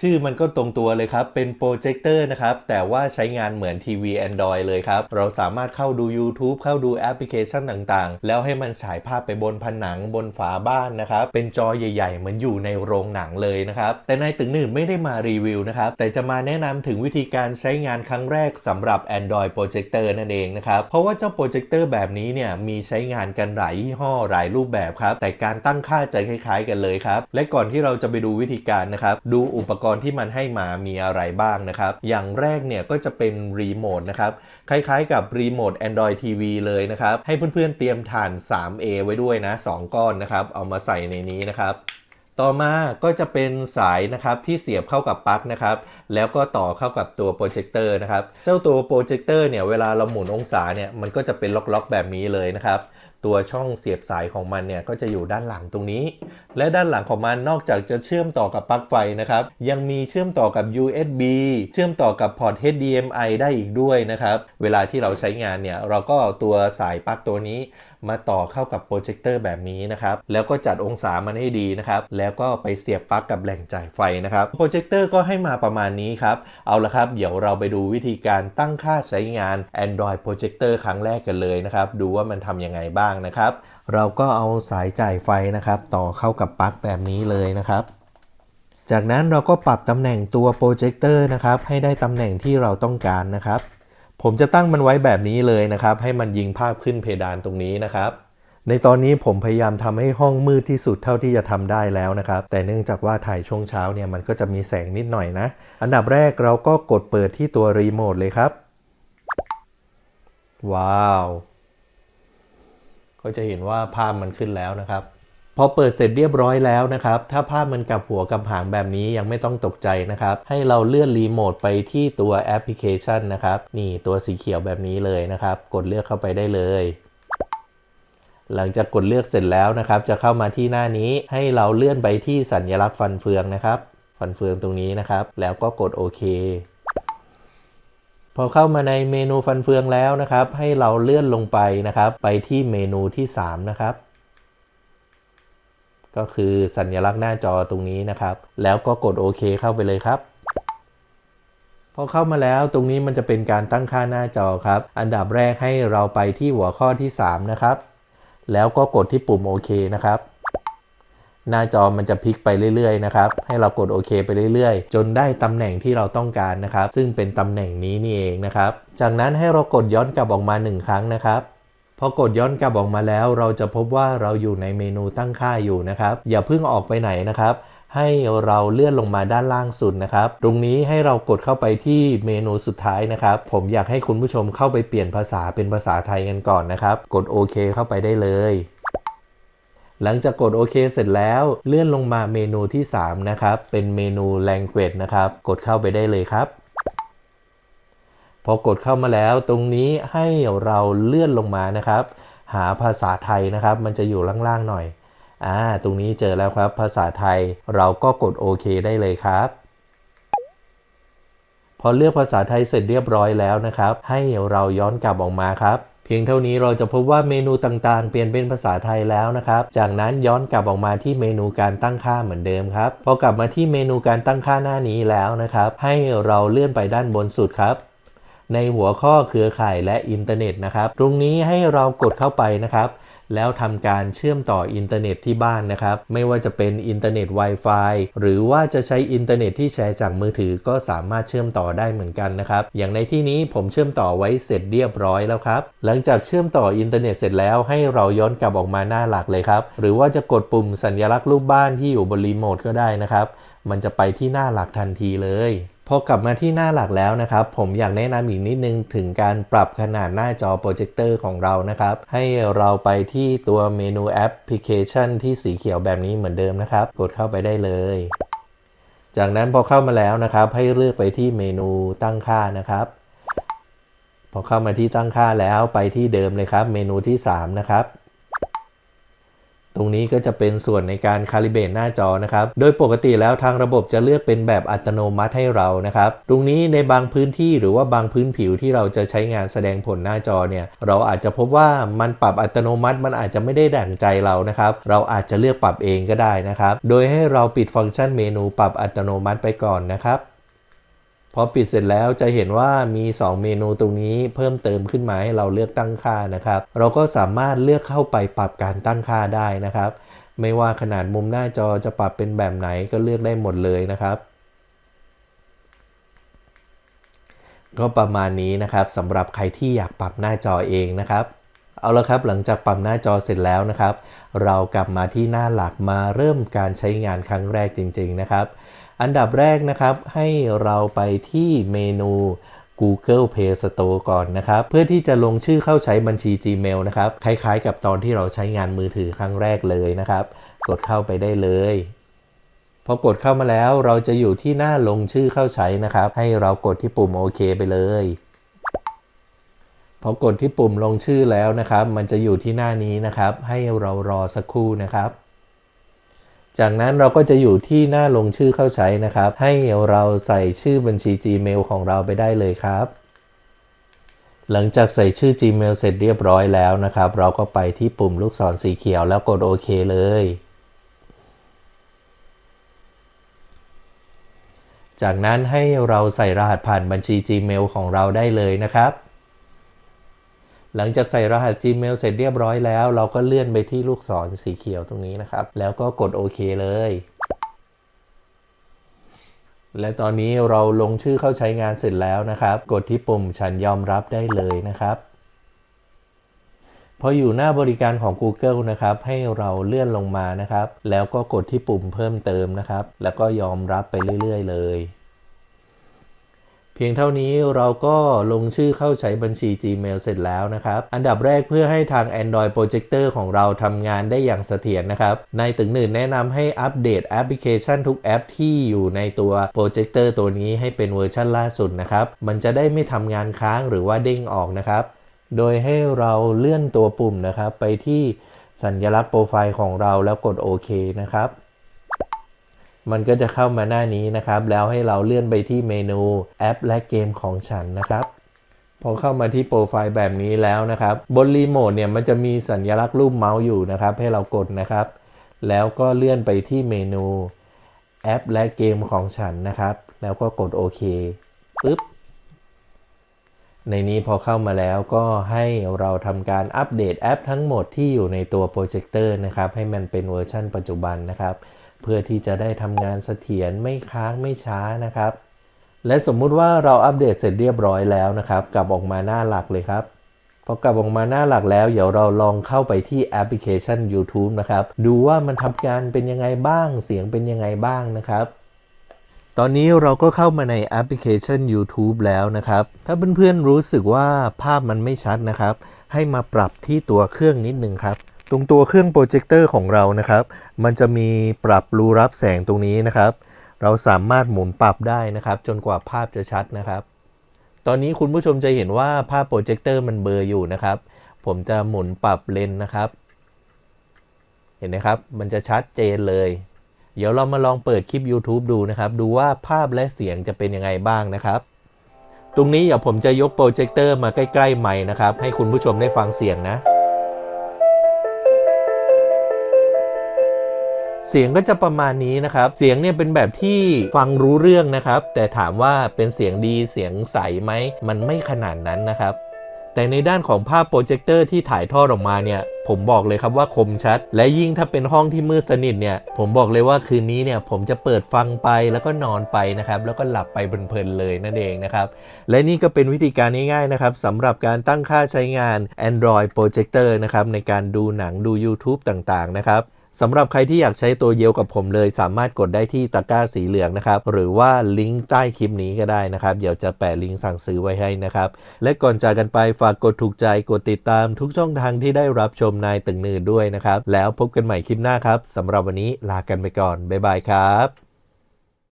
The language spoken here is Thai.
ชื่อมันก็ตรงตัวเลยครับ เป็นโปรเจคเตอร์นะครับ แต่ว่าใช้งานเหมือนทีวี Android เลยครับ เราสามารถเข้าดู YouTube เข้าดูแอปพลิเคชันต่างๆ แล้วให้มันฉายภาพไปบนผนังบนฝาบ้านนะครับ เป็นจอใหญ่ๆ เหมือนอยู่ในโรงหนังเลยนะครับ แต่นายตึงหนึ่งไม่ได้มารีวิวนะครับ แต่จะมาแนะนำถึงวิธีการใช้งานครั้งแรกสำหรับ Android Projector นั่นเองนะครับ เพราะว่าเจ้าโปรเจคเตอร์แบบนี้เนี่ยมีใช้งานกันหลายยี่ห้อหลายรูปแบบครับ แต่การตั้งค่าจะคล้าย ๆ กันเลยครับ และก่อนที่เราจะไปดูวิธีการนะครับ ดูอุปกกรณ์ที่มันให้มามีอะไรบ้างนะครับ อย่างแรกเนี่ยก็จะเป็นรีโมทนะครับ คล้ายๆกับรีโมท Android TV เลยนะครับ ให้เพื่อนๆเตรียมถ่าน 3A ไว้ด้วยนะ 2 ก้อนนะครับ เอามาใส่ในนี้นะครับต่อมาก็จะเป็นสายนะครับที่เสียบเข้ากับปลั๊กนะครับแล้วก็ต่อเข้ากับตัวโปรเจคเตอร์นะครับเจ้าตัวโปรเจคเตอร์เนี่ยเวลาเราหมุนองศาเนี่ยมันก็จะเป็นล็อกๆแบบนี้เลยนะครับ ตัวช่องเสียบสายของมันเนี่ยก็จะอยู่ด้านหลังตรงนี้ และด้านหลังของมันนอกจากจะเชื่อมต่อกับปลั๊กไฟนะครับ ยังมีเชื่อมต่อกับ USB เชื่อมต่อกับพอร์ต HDMI ได้อีกด้วยนะครับ เวลาที่เราใช้งานเนี่ยเราก็เอาตัวสายปลั๊กตัวนี้มาต่อเข้ากับโปรเจคเตอร์แบบนี้นะครับ แล้วก็จัดองศามันให้ดีนะครับ แล้วก็ไปเสียบปลั๊กกับแหล่งจ่ายไฟนะครับ โปรเจคเตอร์ก็ให้มาประมาณนี้ครับ เอาละครับ เดี๋ยวเราไปดูวิธีการตั้งค่าใช้งาน Android Projector ครั้งแรกกันเลยนะครับ ดูว่ามันทำยังไงบ้างนะครับ เราก็เอาสายจ่ายไฟนะครับ ต่อเข้ากับปลั๊กแบบนี้เลยนะครับ จากนั้นเราก็ปรับตำแหน่งตัวโปรเจคเตอร์นะครับ ให้ได้ตำแหน่งที่เราต้องการนะครับ ผมจะตั้งมันไว้แบบนี้เลยนะครับ ให้มันยิงภาพขึ้นเพดานตรงนี้นะครับในตอนนี้ผมพยายามทำให้ห้องมืดที่สุดเท่าที่จะทำได้แล้วนะครับ แต่เนื่องจากว่าถ่ายช่วงเช้าเนี่ยมันก็จะมีแสงนิดหน่อยนะ อันดับแรกเราก็กดเปิดที่ตัวรีโมทเลยครับ ว้าว ก็จะเห็นว่าภาพมันขึ้นแล้วนะครับ พอเปิดเสร็จเรียบร้อยแล้วนะครับ ถ้าภาพมันกลับหัวกลับหางแบบนี้ยังไม่ต้องตกใจนะครับ ให้เราเลื่อนรีโมทไปที่ตัวแอปพลิเคชันนะครับ นี่ตัวสีเขียวแบบนี้เลยนะครับ กดเลือกเข้าไปได้เลยหลังจากกดเลือกเสร็จแล้วนะครับ จะเข้ามาที่หน้านี้ให้เราเลื่อนไปที่สัญลักษณ์ฟันเฟืองนะครับ ฟันเฟืองตรงนี้นะครับ แล้วก็กดโอเค พอเข้ามาในเมนูฟันเฟืองแล้วนะครับ ให้เราเลื่อนลงไปนะครับ ไปที่เมนูที่ 3 นะครับ ก็คือสัญลักษณ์หน้าจอตรงนี้นะครับ แล้วก็กดโอเคเข้าไปเลยครับพอเข้ามาแล้วตรงนี้มันจะเป็นการตั้งค่าหน้าจอครับ อันดับแรกให้เราไปที่หัวข้อที่ 3 นะครับ แล้วก็กดที่ปุ่มโอเคนะครับ หน้าจอมันจะพลิกไปเรื่อยๆนะครับ ให้เรากดโอเคไปเรื่อยๆ จนได้ตำแหน่งที่เราต้องการนะครับ ซึ่งเป็นตำแหน่งนี้นี่เองนะครับ จากนั้นให้เรากดย้อนกลับออกมา 1 ครั้งนะครับพอกดย้อนกลับออกมาแล้ว เราจะพบว่าเราอยู่ในเมนูตั้งค่าอยู่นะครับ อย่าเพิ่งออกไปไหนนะครับ ให้เราเลื่อนลงมาด้านล่างสุดนะครับ ตรงนี้ให้เรากดเข้าไปที่เมนูสุดท้ายนะครับ ผมอยากให้คุณผู้ชมเข้าไปเปลี่ยนภาษาเป็นภาษาไทยกันก่อนนะครับ กดโอเคเข้าไปได้เลย หลังจากกดโอเคเสร็จแล้วเลื่อนลงมาเมนูที่ 3 นะครับ เป็นเมนู language นะครับ กดเข้าไปได้เลยครับ พอกดเข้ามาแล้วตรงนี้ให้เราเลื่อนลงมานะครับ หาภาษาไทยนะครับ มันจะอยู่ล่างๆหน่อยอ่าตรงนี้เจอแล้วครับ ภาษาไทยเราก็กดโอเคได้เลยครับพอเลือกภาษาไทยเสร็จเรียบร้อยแล้วนะครับ ให้เราย้อนกลับออกมาครับ เพียงเท่านี้เราจะพบว่าเมนูต่างๆ เปลี่ยนเป็นภาษาไทยแล้วนะครับ จากนั้นย้อนกลับออกมาที่เมนูการตั้งค่าเหมือนเดิมครับ พอกลับมาที่เมนูการตั้งค่าหน้านี้แล้วนะครับ ให้เราเลื่อนไปด้านบนสุดครับ ในหัวข้อเครือข่ายและอินเทอร์เน็ตนะครับ ตรงนี้ให้เรากดเข้าไปนะครับ แล้วทำการเชื่อมต่ออินเทอร์เน็ตที่บ้านนะครับ ไม่ว่าจะเป็นอินเทอร์เน็ต Wi-Fi หรือว่าจะใช้อินเทอร์เน็ตที่แชร์จากมือถือก็สามารถเชื่อมต่อได้เหมือนกันนะครับ อย่างในที่นี้ผมเชื่อมต่อไว้เสร็จเรียบร้อยแล้วครับ หลังจากเชื่อมต่ออินเทอร์เน็ตเสร็จแล้วให้เราย้อนกลับออกมาหน้าหลักเลยครับ หรือว่าจะกดปุ่มสัญลักษณ์รูปบ้านที่อยู่บนรีโมทก็ได้นะครับ มันจะไปที่หน้าหลักทันทีเลย พอกลับมาที่หน้าหลักแล้วนะครับ ผมอยากแนะนำอีกนิดนึงถึงการปรับขนาดหน้าจอโปรเจคเตอร์ของเรานะครับ ให้เราไปที่ตัวเมนูแอปพลิเคชันที่สีเขียวแบบนี้เหมือนเดิมนะครับ กดเข้าไปได้เลย จากนั้นพอเข้ามาแล้วนะครับ ให้เลือกไปที่เมนูตั้งค่านะครับ พอเข้ามาที่ตั้งค่าแล้วไปที่เดิมเลยครับ เมนูที่ 3 นะครับ ตรงนี้ก็จะเป็นส่วนในการคาลิเบตหน้าจอนะครับ โดยปกติแล้วทางระบบจะเลือกเป็นแบบอัตโนมัติให้เรานะครับ ตรงนี้ในบางพื้นที่หรือว่าบางพื้นผิวที่เราจะใช้งานแสดงผลหน้าจอเนี่ย เราอาจจะพบว่ามันปรับอัตโนมัติมันอาจจะไม่ได้ดั่งใจเรานะครับ เราอาจจะเลือกปรับเองก็ได้นะครับ โดยให้เราปิดฟังก์ชันเมนูปรับอัตโนมัติไปก่อนนะครับ พอปิดเสร็จแล้วจะเห็นว่ามี 2 เมนูตรงนี้เพิ่มเติมขึ้นมาให้เราเลือกตั้งค่านะครับ เราก็สามารถเลือกเข้าไปปรับการตั้งค่าได้นะครับ ไม่ว่าขนาดมุมหน้าจอจะปรับเป็นแบบไหนก็เลือกได้หมดเลยนะครับ ก็ประมาณนี้นะครับสำหรับใครที่อยากปรับหน้าจอเองนะครับเอาละครับหลังจากปรับหน้าจอเสร็จแล้วนะครับ เรากลับมาที่หน้าหลักมาเริ่มการใช้งานครั้งแรกจริง ๆนะครับ อันดับแรกนะครับให้เราไปที่เมนู Google Play Store ก่อนนะครับ เพื่อที่จะลงชื่อเข้าใช้บัญชี Gmail นะครับ คล้ายๆ กับตอนที่เราใช้งานมือถือครั้งแรกเลยนะครับ กดเข้าไปได้เลยพอกดเข้ามาแล้วเราจะอยู่ที่หน้าลงชื่อเข้าใช้นะครับ ให้เรากดที่ปุ่มโอเคไปเลยพอกดที่ปุ่มลงชื่อแล้วนะครับ มันจะอยู่ที่หน้านี้นะครับ ให้เรารอสักครู่นะครับ จากนั้นเราก็จะอยู่ที่หน้าลงชื่อเข้าใช้นะครับ ให้เราใส่ชื่อบัญชี Gmail ของเราไปได้เลยครับ หลังจากใส่ชื่อ Gmail เสร็จเรียบร้อยแล้วนะครับ เราก็ไปที่ปุ่มลูกศรสีเขียวแล้วกดโอเคเลย จากนั้นให้เราใส่รหัสผ่านบัญชี Gmail ของเราได้เลยนะครับ หลังจากใส่รหัส Gmail เสร็จเรียบร้อยแล้ว เราก็เลื่อนไปที่ลูกศรสีเขียวตรงนี้นะครับ แล้วก็กดโอเคเลย และตอนนี้เราลงชื่อเข้าใช้งานเสร็จแล้วนะครับ กดที่ปุ่มฉันยอมรับได้เลยนะครับพออยู่หน้าบริการของ Google นะครับ ให้เราเลื่อนลงมานะครับ แล้วก็กดที่ปุ่มเพิ่มเติมนะครับ แล้วก็ยอมรับไปเรื่อย ๆ เลย เพียงเท่านี้เราก็ลงชื่อเข้าใช้บัญชี Gmail เสร็จแล้วนะครับ อันดับแรกเพื่อให้ทาง Android Projector ของเราทำงานได้อย่างเสถียรนะครับ ในตึงหนึ่งแนะนำให้อัปเดตแอปพลิเคชันทุกแอปที่อยู่ในตัว Projector ตัวนี้ให้เป็นเวอร์ชันล่าสุดนะครับ มันจะได้ไม่ทำงานค้างหรือว่าเด้งออกนะครับ โดยให้เราเลื่อนตัวปุ่มนะครับไปที่สัญลักษณ์โปรไฟล์ของเราแล้วกดโอเคนะครับ มันก็จะเข้ามาหน้านี้นะครับ แล้วให้เราเลื่อนไปที่เมนูแอป และเกมของฉันนะครับพอเข้ามาที่โปรไฟล์แบบนี้แล้วนะครับ บนรีโมทเนี่ยมันจะมีสัญลักษณ์รูปเมาส์อยู่นะครับ ให้เรากดนะครับ แล้วก็เลื่อนไปที่เมนูแอป และเกมของฉันนะครับ แล้วก็กดโอเคปึ๊บในนี้พอเข้ามาแล้วก็ให้เราทำการอัปเดตแอปทั้งหมดที่อยู่ในตัวโปรเจคเตอร์นะครับ ให้มันเป็นเวอร์ชันปัจจุบันนะครับ เพื่อที่จะได้ทำงานเสถียรไม่ค้างไม่ช้านะครับ และสมมุติว่าเราอัปเดตเสร็จเรียบร้อยแล้วนะครับ กลับออกมาหน้าหลักเลยครับพอกลับออกมาหน้าหลักแล้ว เดี๋ยวเราลองเข้าไปที่แอปพลิเคชัน YouTube นะครับ ดูว่ามันทำงานเป็นยังไงบ้าง เสียงเป็นยังไงบ้างนะครับ ตอนนี้เราก็เข้ามาในแอปพลิเคชัน YouTube แล้วนะครับ ถ้าเพื่อนๆรู้สึกว่าภาพมันไม่ชัดนะครับ ให้มาปรับที่ตัวเครื่องนิดนึงครับ ตรงตัวเครื่องโปรเจคเตอร์ของเรานะครับ มันจะมีปรับรูรับแสงตรงนี้นะครับ เราสามารถหมุนปรับได้นะครับ จนกว่าภาพจะชัดนะครับ ตอนนี้คุณผู้ชมจะเห็นว่าภาพโปรเจคเตอร์มันเบลออยู่นะครับ ผมจะหมุนปรับเลนส์นะครับ เห็นไหมครับ มันจะชัดเจนเลย เดี๋ยวเรามาลองเปิดคลิป YouTube ดูนะครับ ดูว่าภาพและเสียงจะเป็นยังไงบ้างนะครับ ตรงนี้เดี๋ยวผมจะยกโปรเจคเตอร์มาใกล้ๆไมค์นะครับ ให้คุณผู้ชมได้ฟังเสียงนะ เสียงก็จะประมาณนี้นะครับ เสียงเนี่ยเป็นแบบที่ฟังรู้เรื่องนะครับ แต่ถามว่าเป็นเสียงดีเสียงใสไหม มันไม่ขนาดนั้นนะครับ แต่ในด้านของภาพโปรเจคเตอร์ที่ถ่ายทอดออกมาเนี่ย ผมบอกเลยครับว่าคมชัด และยิ่งถ้าเป็นห้องที่มืดสนิทเนี่ย ผมบอกเลยว่าคืนนี้เนี่ยผมจะเปิดฟังไปแล้วก็นอนไปนะครับ แล้วก็หลับไปเพลินๆเลยนั่นเองนะครับ และนี่ก็เป็นวิธีการง่ายๆนะครับสำหรับการตั้งค่าใช้งาน Android Projector นะครับในการดูหนังดู YouTube ต่างๆนะครับ สำหรับใครที่อยากใช้ตัวเดียวกับผมเลย สามารถกดได้ที่ตะกร้าสีเหลืองนะครับ หรือว่าลิงก์ใต้คลิปนี้ก็ได้นะครับ เดี๋ยวจะแปะลิงก์สั่งซื้อไว้ให้นะครับ และก่อนจากกันไปฝากกดถูกใจกดติดตามทุกช่องทางที่ได้รับชมนายตึงนืดด้วยนะครับ แล้วพบกันใหม่คลิปหน้าครับสำหรับวันนี้ลากันไปก่อนบ๊ายบายครับ